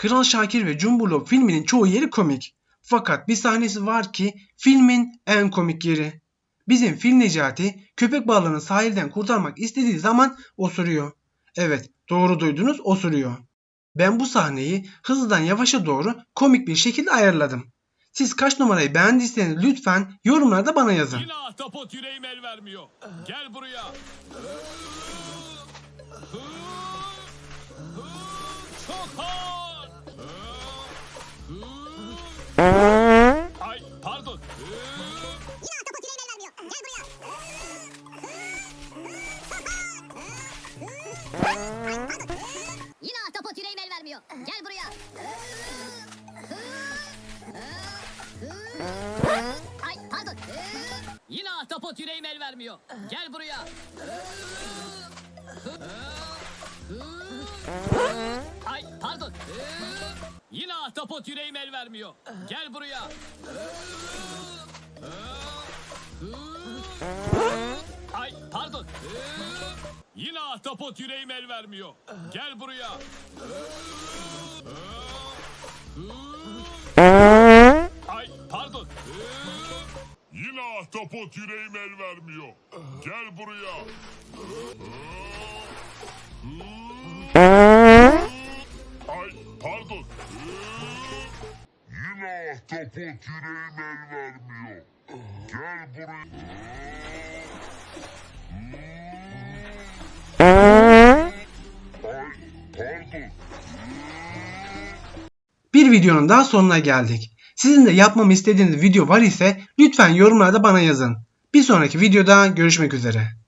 Kral Şakir ve Cumburlop filminin çoğu yeri komik. Fakat bir sahnesi var ki filmin en komik yeri. Bizim Fil Necati köpek balığını sahilden kurtarmak istediği zaman osuruyor. Evet doğru duydunuz osuruyor. Ben bu sahneyi hızlıdan yavaşa doğru komik bir şekilde ayarladım. Siz kaç numarayı beğendiyseniz lütfen yorumlarda bana yazın. Yine ahtapot yüreğim el vermiyor. Gel buraya. Yine ahtapot yüreğime el vermiyor. Gel buraya. Ay pardon. Yine ahtapot yüreğim el vermiyor. Gel buraya. Ay pardon. Yine ahtapot yüreğim el vermiyor. Gel buraya. Yine ahtapot yüreğim el vermiyor. Gel buraya. Ay pardon. Yine ahtapot yüreğim el vermiyor. Gel buraya. Ay pardon. Yine ahtapot yüreğim el vermiyor. Gel buraya. Bir videonun daha sonuna geldik. Sizin de yapmamı istediğiniz video var ise lütfen yorumlarda bana yazın. Bir sonraki videoda görüşmek üzere.